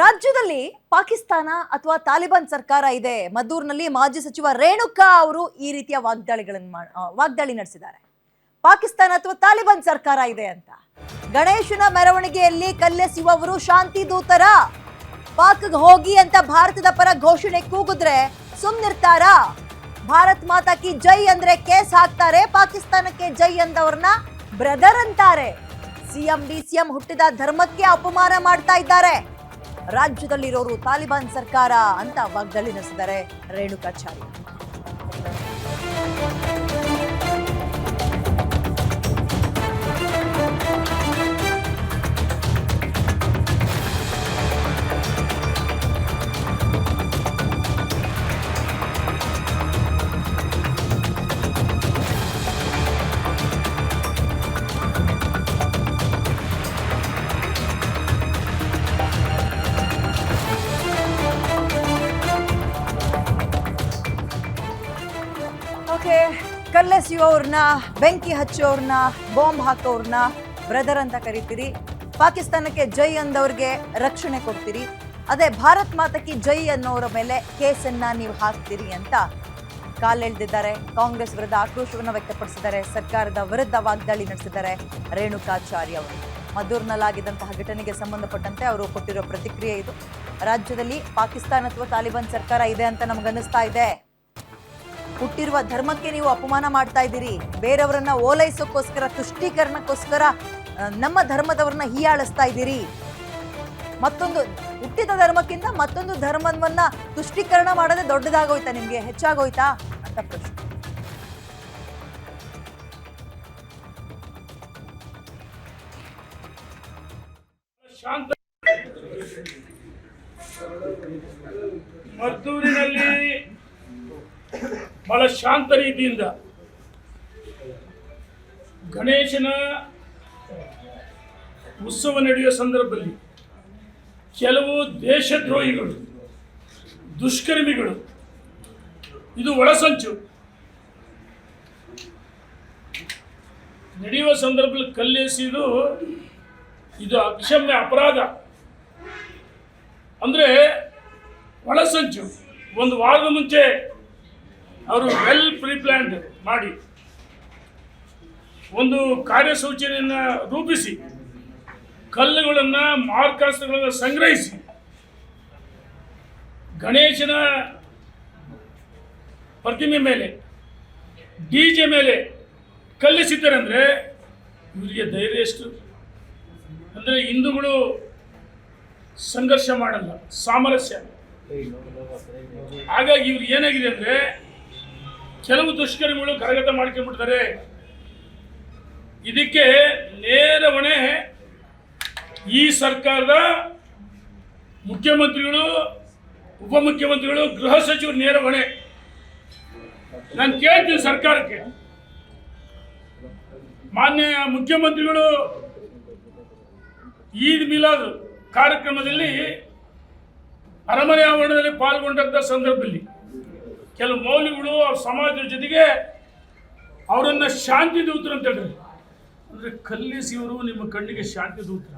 ರಾಜ್ಯದಲ್ಲಿ ಪಾಕಿಸ್ತಾನ ಅಥವಾ ತಾಲಿಬಾನ್ ಸರ್ಕಾರ ಇದೆ. ಮದ್ದೂರಿನಲ್ಲಿ ಮಾಜಿ ಸಚಿವ ರೇಣುಕಾ ಅವರು ಈ ರೀತಿಯ ವಾಗ್ದಾಳಿಗಳನ್ನು ವಾಗ್ದಾಳಿ ನಡೆಸಿದ್ದಾರೆ. ಪಾಕಿಸ್ತಾನ ಅಥವಾ ತಾಲಿಬಾನ್ ಸರ್ಕಾರ ಇದೆ ಅಂತ. ಗಣೇಶನ ಮೆರವಣಿಗೆಯಲ್ಲಿ ಕಲ್ಲೆಸೆಯುವವರು ಶಾಂತಿ ದೂತರ ಪಾಕ್ಗೆ ಹೋಗಿ ಅಂತ ಭಾರತದ ಪರ ಘೋಷಣೆ ಕೂಗಿದ್ರೆ ಸುಮ್ನಿರ್ತಾರಾ ಭಾರತ್ ಮಾತಾ ಕಿ ಜೈ ಅಂದ್ರೆ ಕೇಸ್ ಹಾಕ್ತಾರೆ. ಪಾಕಿಸ್ತಾನಕ್ಕೆ ಜೈ ಅಂದವ್ರನ್ನ ಬ್ರದರ್ ಅಂತಾರೆ. ಸಿಎಂ ಡಿ ಸಿಎಂ ಹುಟ್ಟಿದ ಧರ್ಮಕ್ಕೆ ಅಪಮಾನ ಮಾಡ್ತಾ ಇದ್ದಾರೆ. ರಾಜ್ಯದಲ್ಲಿರೋರು ತಾಲಿಬಾನ್ ಸರ್ಕಾರ ಅಂತ ವಾಗ್ದಾಳಿ ನಡೆಸಿದ್ದಾರೆ ರೇಣುಕಾಚಾರ್ಯ. ಓಕೆ ಕಲ್ಲೆಸೆಯುವವ್ರನ್ನ ಬೆಂಕಿ ಹಚ್ಚೋರ್ನ, ಬಾಂಬ್ ಹಾಕೋರ್ನ ಬ್ರದರ್ ಅಂತ ಕರಿತೀರಿ. ಪಾಕಿಸ್ತಾನಕ್ಕೆ ಜೈ ಅಂದವ್ರಿಗೆ ರಕ್ಷಣೆ ಕೊಡ್ತೀರಿ. ಅದೇ ಭಾರತ್ ಮಾತಕ್ಕೆ ಜೈ ಅನ್ನೋರ ಮೇಲೆ ಕೇಸನ್ನ ನೀವು ಹಾಕ್ತೀರಿ ಅಂತ ಕಾಲೆಳೆದಿದ್ದಾರೆ ಕಾಂಗ್ರೆಸ್ ವಿರುದ್ಧ ಆಕ್ರೋಶವನ್ನು ವ್ಯಕ್ತಪಡಿಸಿದ್ದಾರೆ. ಸರ್ಕಾರದ ವಿರುದ್ಧ ವಾಗ್ದಾಳಿ ನಡೆಸಿದ್ದಾರೆ ರೇಣುಕಾಚಾರ್ಯ ಅವರು. ಮದ್ದೂರಿನಲ್ಲಾಗಿದ್ದಂತಹ ಘಟನೆಗೆ ಸಂಬಂಧಪಟ್ಟಂತೆ ಅವರು ಕೊಟ್ಟಿರೋ ಪ್ರತಿಕ್ರಿಯೆ ಇದು. ರಾಜ್ಯದಲ್ಲಿ ಪಾಕಿಸ್ತಾನ ಅಥವಾ ತಾಲಿಬಾನ್ ಸರ್ಕಾರ ಇದೆ ಅಂತ ನಮಗನ್ನಿಸ್ತಾ ಇದೆ. ಹುಟ್ಟಿರುವ ಧರ್ಮಕ್ಕೆ ನೀವು ಅಪಮಾನ ಮಾಡ್ತಾ ಇದ್ದೀರಿ. ಬೇರೆಯವರನ್ನ ಓಲೈಸೋಕ್ಕೋಸ್ಕರ, ತುಷ್ಟೀಕರಣಕ್ಕೋಸ್ಕರ ನಮ್ಮ ಧರ್ಮದವ್ರನ್ನ ಹೀಯಾಳಿಸ್ತಾ ಇದ್ದೀರಿ. ಮತ್ತೊಂದು, ಹುಟ್ಟಿದ ಧರ್ಮಕ್ಕಿಂತ ಮತ್ತೊಂದು ಧರ್ಮವನ್ನ ತುಷ್ಟೀಕರಣ ಮಾಡೋದೇ ದೊಡ್ಡದಾಗೋಯ್ತಾ ನಿಮ್ಗೆ? ಹೆಚ್ಚಾಗೋಯ್ತಾ? ಅಂತ ಪ್ರಶ್ನೆ. ಮದ್ದೂರಿನಲ್ಲಿ ಬಹಳ ಶಾಂತ ರೀತಿಯಿಂದ ಗಣೇಶನ ಉತ್ಸವ ನಡೆಯುವ ಸಂದರ್ಭದಲ್ಲಿ ಕೆಲವು ದೇಶದ್ರೋಹಿಗಳು, ದುಷ್ಕರ್ಮಿಗಳು, ಇದು ಒಳಸಂಚು ನಡೆಯುವ ಸಂದರ್ಭದಲ್ಲಿ ಕಲ್ಲೆಸಿದು, ಇದು ಅಕ್ಷಮ್ಯ ಅಪರಾಧ. ಅಂದರೆ ಒಳಸಂಚು ಒಂದು ವಾರದ ಮುಂಚೆ ಅವರು ವೆಲ್ ಪ್ರಿಪ್ಲ್ಯಾಂಡ್ ಮಾಡಿ ಒಂದು ಕಾರ್ಯಸೂಚನೆಯನ್ನು ರೂಪಿಸಿ, ಕಲ್ಲುಗಳನ್ನು ಮಾರ್ಕಾಸ್ತ್ರಗಳನ್ನು ಸಂಗ್ರಹಿಸಿ, ಗಣೇಶನ ಪ್ರತಿಮೆ ಮೇಲೆ ಡಿ ಜೆ ಮೇಲೆ ಕಲ್ಲಿಸಿದ್ದಾರೆ ಅಂದರೆ ಇವರಿಗೆ ಧೈರ್ಯ ಎಷ್ಟು? ಅಂದರೆ ಹಿಂದೂಗಳು ಸಂಘರ್ಷ ಮಾಡಲ್ಲ, ಸಾಮರಸ್ಯ. ಹಾಗಾಗಿ ಇವ್ರಿಗೆ ಏನಾಗಿದೆ ಅಂದರೆ ಕೆಲವು ದುಷ್ಕರ್ಮಿಗಳು ಕರಗತ ಮಾಡ್ಕೊಂಡ್ಬಿಡ್ತಾರೆ. ಇದಕ್ಕೆ ನೇರ ಹೊಣೆ ಈ ಸರ್ಕಾರದ ಮುಖ್ಯಮಂತ್ರಿಗಳು, ಉಪಮುಖ್ಯಮಂತ್ರಿಗಳು, ಗೃಹ ಸಚಿವರು ನೇರ ಹೊಣೆ ನಾನು ಕೇಳ್ತೀನಿ ಸರ್ಕಾರಕ್ಕೆ. ಮಾನ್ಯ ಮುಖ್ಯಮಂತ್ರಿಗಳು, ಈದ್ ಮಿಲಾದ್ ಕಾರ್ಯಕ್ರಮದಲ್ಲಿ ಅರಮನೆ ಆವರಣದಲ್ಲಿ ಪಾಲ್ಗೊಂಡಂಥ ಸಂದರ್ಭದಲ್ಲಿ ಕೆಲವು ಮೌಲ್ಯಗಳು ಅವ್ರ ಸಮಾಜದ ಜೊತೆಗೆ ಅವರನ್ನು ಶಾಂತಿ ದೂತರು ಅಂತ ಹೇಳ್ರಿ ಅಂದ್ರೆ ಕಲ್ಲಿಸಿಯವರು ನಿಮ್ಮ ಕಣ್ಣಿಗೆ ಶಾಂತಿ ದೂತರ.